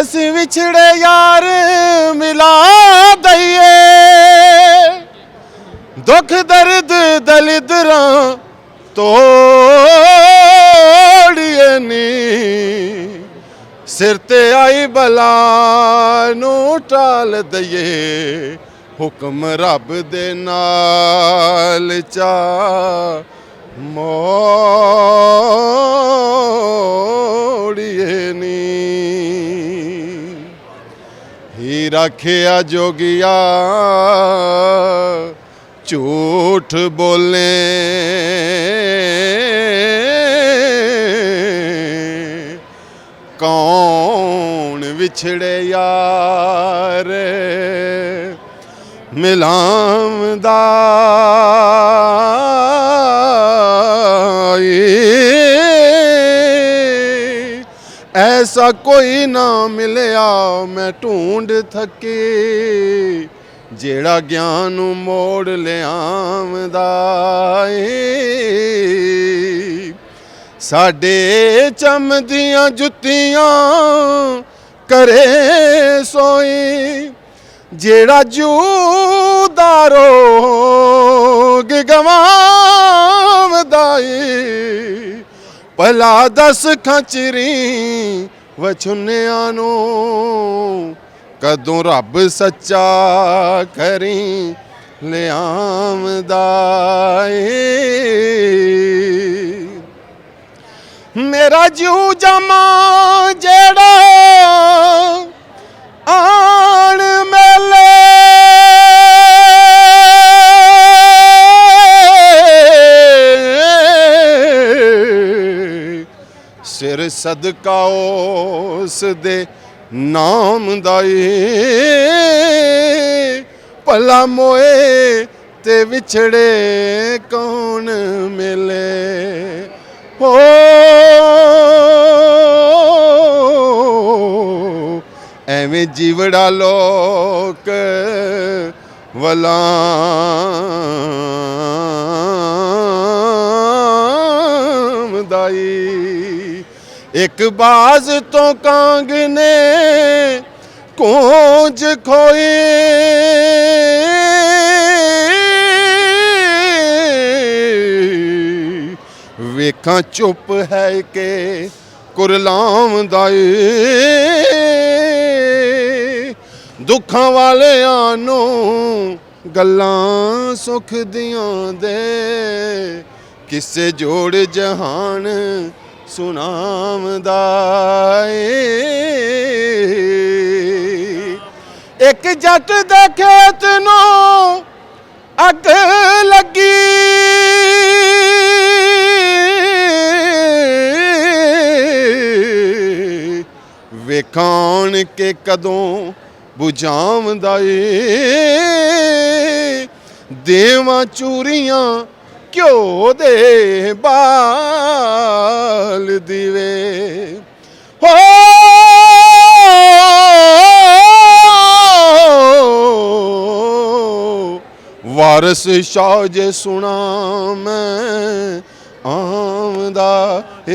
ਅਸੀਂ ਵਿਛੜੇ ਯਾਰ ਮਿਲਾ ਦਈਏ। ਦੁੱਖ, ਦਰਦ, ਦਲਿਦਰਾਂ ਤੋੜੀਏ ਨੀ। ਸਿਰ ਤੇ ਆਈ ਬਲਾ ਨੂੰ ਟਾਲ ਦਈਏ। ਹੁਕਮ ਰੱਬ ਦੇ ਨਾਲ ਚਾ ਮੋੜੀਏ ਨੀ। ਹੀ ਰੱਖਿਆ ਜੋਗਿਆ ਝੂਠ ਬੋਲੇ ਕੌਣ ਵਿਛੜੇ ਯਾਰ ਮਿਲਾਮਦਾ ਏ। ਐਸਾ ਕੋਈ ਨਾ ਮਿਲਿਆ, ਮੈਂ ਢੂੰਡ ਥੱਕੀ। ਜਿਹੜਾ ਗਿਆਨ ਨੂੰ ਮੋੜ ਲਿਆਵਦਾ ਏ। ਸਾਡੇ ਚਮਦੀਆਂ ਜੁੱਤੀਆਂ ਕਰੇ ਸੋਈ। ਜਿਹੜਾ ਜੂਦਾ ਰੋਗ ਗਵਾਵਦਾ ਏ। ਭਲਾ ਦਸ ਖਚਰੀ ਵਛੁੰਨਿਆਂ ਨੂੰ, ਕਦੋਂ ਰੱਬ ਸੱਚਾ ਕਰੀ ਲਿਆਮਦਾ ਏ। ਮੇਰਾ ਜੂ ਜਮਾ ਜਿਹੜਾ ਸਿਰ ਸਦਕਾ ਉਸ ਦੇ ਨਾਮ ਦਾ ਏ। ਭਲਾ ਮੋਏ ਤੇ ਵਿਛੜੇ ਕੌਣ ਮਿਲੇ? ਹੋ ਐਵੇਂ ਜੀਵੜਾ ਲੋਕ ਵਲਾਮਦਾਈ ਇੱਕ ਬਾਜ਼ ਤੋਂ ਕਾਂਗ ਨੇ ਕੋਜ ਖੋਏ। ਵੇਖਾਂ ਚੁੱਪ ਹੈ ਕਿ ਕੁਰਲਾਮ ਦਾ ਦੁੱਖਾਂ ਵਾਲਿਆਂ ਨੂੰ ਗੱਲਾਂ ਸੁਖ ਦੀਆਂ ਦੇ। ਕਿਸੇ ਜੋੜ ਜਹਾਨ ਸੁਨਾਮਦਾ ਏ ਇੱਕ ਜੱਟ ਦੇ ਖੇਤ ਨੂੰ ਅੱਗ ਲੱਗੀ। ਵੇਖਾਣ ਕੇ ਕਦੋਂ 부ਝਾਵਦਾ ਏ ਦੇਵਾਂ ਚੂਰੀਆਂ ਘਿਓ ਦੇ ਬਾਲ ਦੀਵੇ? ਹੋ ਵਾਰਸ ਸ਼ਾਹ ਜੇ ਸੁਣਾ ਮੈਂ ਆਮਦਾ ਏ।